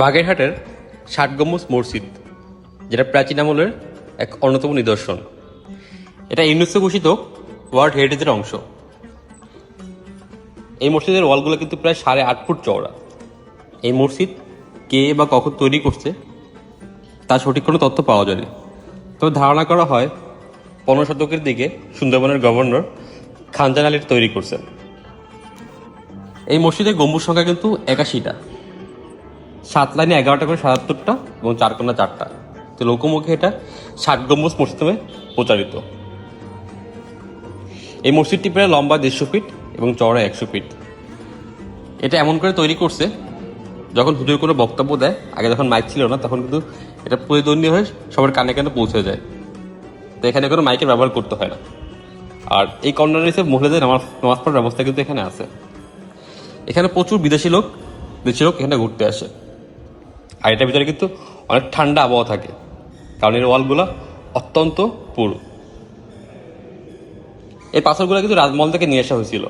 বাগেরহাটের ষাট গম্বুজ মসজিদ, যেটা প্রাচীন আমলের এক অন্যতম নিদর্শন। এটা ইউনেস্কো ঘোষিত ওয়ার্ল্ড হেরিটেজের অংশ। এই মসজিদের ওয়ালগুলো কিন্তু প্রায় সাড়ে আট ফুট চওড়া। এই মসজিদ কে বা কখন তৈরি করছে, তার সঠিক কোনো তথ্য পাওয়া যায়নি। তবে ধারণা করা হয়, পনেরো শতকের দিকে সুন্দরবনের গভর্নর খানজান আলীর তৈরি করছেন। এই মসজিদের গম্বুজ সংখ্যা কিন্তু একাশিটা। সাত লাইনে এগারোটা করে সাতাত্তরটা এবং চার কোনা চারটা। তো লোকমুখে এটা ষাট গম্বুজ মসজিদ প্রচারিত। এই মসজিদটি প্রায় লম্বা দেড়শো ফিট এবং চওড়া একশো ফিট। এটা এমন করে তৈরি করছে, যখন হুজুর কোনো বক্তব্য দেয়, আগে যখন মাইক ছিল না, তখন কিন্তু এটা প্রতিদ্বন্দ্বী হয়ে সবার কানে কানে পৌঁছে যায়। তো এখানে কোনো মাইকের ব্যবহার করতে হয় না। আর এই কর্নারে হিসেবে মহিলাদের নামাজ নামাজ পড়ার ব্যবস্থা কিন্তু এখানে আছে। এখানে প্রচুর বিদেশি লোক, দেশি লোক এখানে ঘুরতে আসে। আর এটার ভিতরে কিন্তু অনেক ঠান্ডা আবহাওয়া থাকে। কারণ এর ওয়ালগুলো অত্যন্ত পুরু। এই পাথরগুলো কিন্তু রাজমহল থেকে নিয়ে আসা হয়েছিল।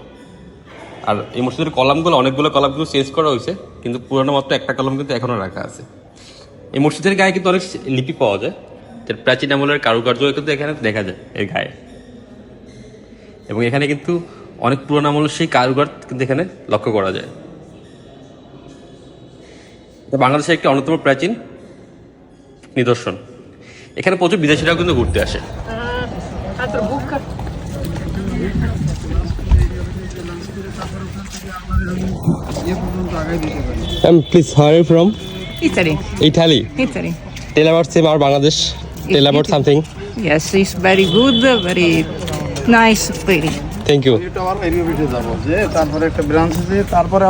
আর এই মসজিদের কলামগুলো, অনেকগুলো কলামগুলো চেঞ্জ করা হয়েছে, কিন্তু পুরোনো মাত্র একটা কলম কিন্তু এখনও রাখা আছে। এই মসজিদের গায়ে কিন্তু অনেক লিপি পাওয়া যায়, যার প্রাচীন আমলের কারুকার্য কিন্তু এখানে দেখা যায় এর গায়ে। এবং এখানে কিন্তু অনেক পুরোনো আমলের সেই কারুকার কিন্তু এখানে লক্ষ্য করা যায়। বাংলাদেশের একটি অন্যতম প্রাচীন নিদর্শন। এখানে প্রচুর বিদেশিরাও কিন্তু ঘুরতে আসে। Please her from Italy. Italy. Yes, it's very good, very nice feeling. তারপরে একটা ব্রাঞ্চ আছে তারপরে